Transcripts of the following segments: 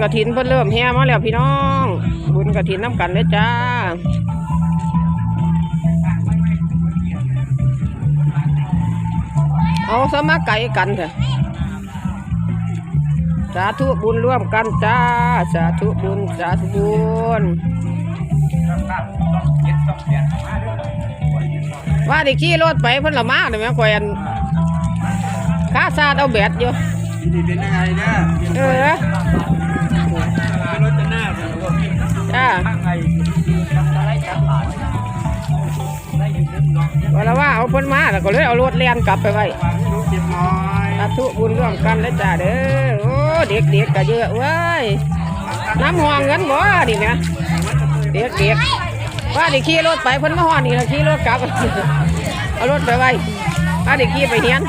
กระถินเพิ่นเริ่มแห่มาแล้วพี่น้อง บุญกระถินน้ำกันเลยจ้าเอาสมาไก่กันเถอะสาธุบุญร่วมกันจ้า สาธุบุญสาธุบุญว่าไดิขี่รถไปเพิ่นละมาเลยแม่ข่อยอันข้าซาดเอาแบดอยู่นี่เป็นยังไงเนี่ยเออ ว่าแล้วว่าเอาเพิ่นมาแล้วก็เลยเอารถเลียนกลับไปไว้สาธุบุญร่วมกันเลยจ้าเด้อ โอ้เด็กเด็กก็เยอะเว้ย น้ำห่วงเงินบ่ดิเนี่ยเด็กเด็กๆว่าดิขี่รถไปเพิ่นมาห่อนี่แล้วขี่รถกลับ เอารถไปไว้ว่าดิขี่ไปเฮียน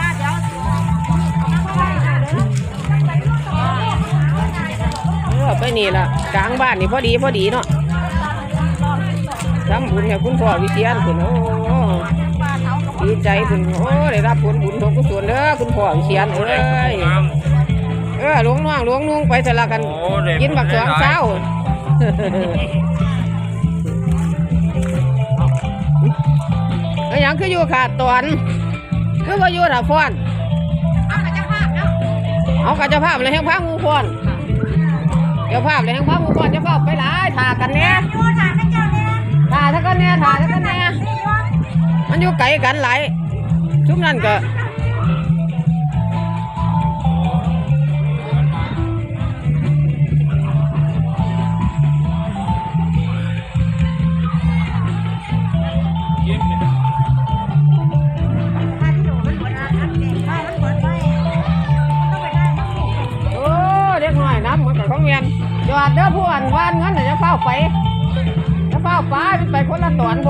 เออไปนี่ละกลางบ้านนี่พอดีพอดีเนาะทำบุญให้คุณพ่อวิเชียนคุณโอ้ ดีใจคุณโอ้ได้รับผลบุญทงกุศลเด้อคุณพ่อวิเชียนเอ้ยเออหลวงน้องหลวงนุ่งไปสละกัน กินบักสองเช้าเอาหยังคืออยู่ขาดตอนคือว่าอยู่ถาฟอน เอากระเจ้าภาพเลยแห่งพระงูพรเจ้าภาพเลยแห่งพระงูพรเจ้าภาพไปหลายถ่ากันแน่ถ่าถ้ากันแน่ถ่าถ้ากันแน่ มันอยู่ไกลกันหลายชุมนั้นก็เด้อยน้ำเหมือนกับของเมียนจอดเด้อผู้อันว่านงั้นน่ะจะเฝ้าไปจะเฝ้าไปไปคนละตอนห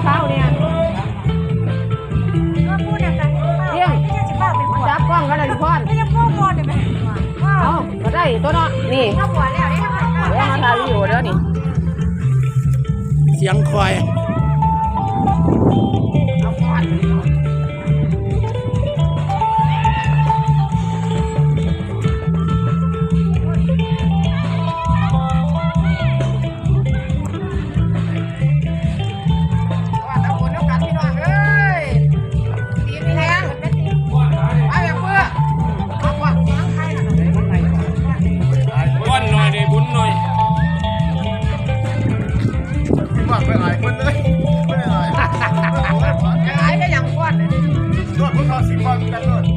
มดตากันจะเฝ้าเนี่ยมาจับกล้องกันเลยทุกคนเอาก็ได้ตัวเนาะนี่เดี๋ยวมาถ่ายวิดีโอเด้อนี่ เสียงคอยเอาก่อน รถพว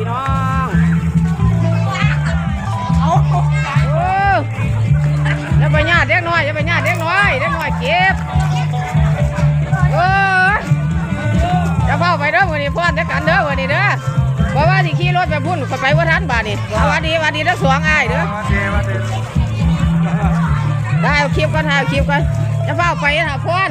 พี่น้องเอาอย่าไปหยาดเด็กน้อยอย่าไปหยาดเด็กน้อยเด็กน้อยเก็บเออจะเฝ้าไปเด้อวันนี้พ่อเด้อกันเด้อวันนี้เด้อบอกว่าที่ขี่รถไปพุ่นไปว่าท่านบาทนี่สวัสดีสวัสดีทั้งสวงอ้ายเด้อได้เอาคลิปก่อนเอาคลิปกันจะเฝ้าไปนะพ่อน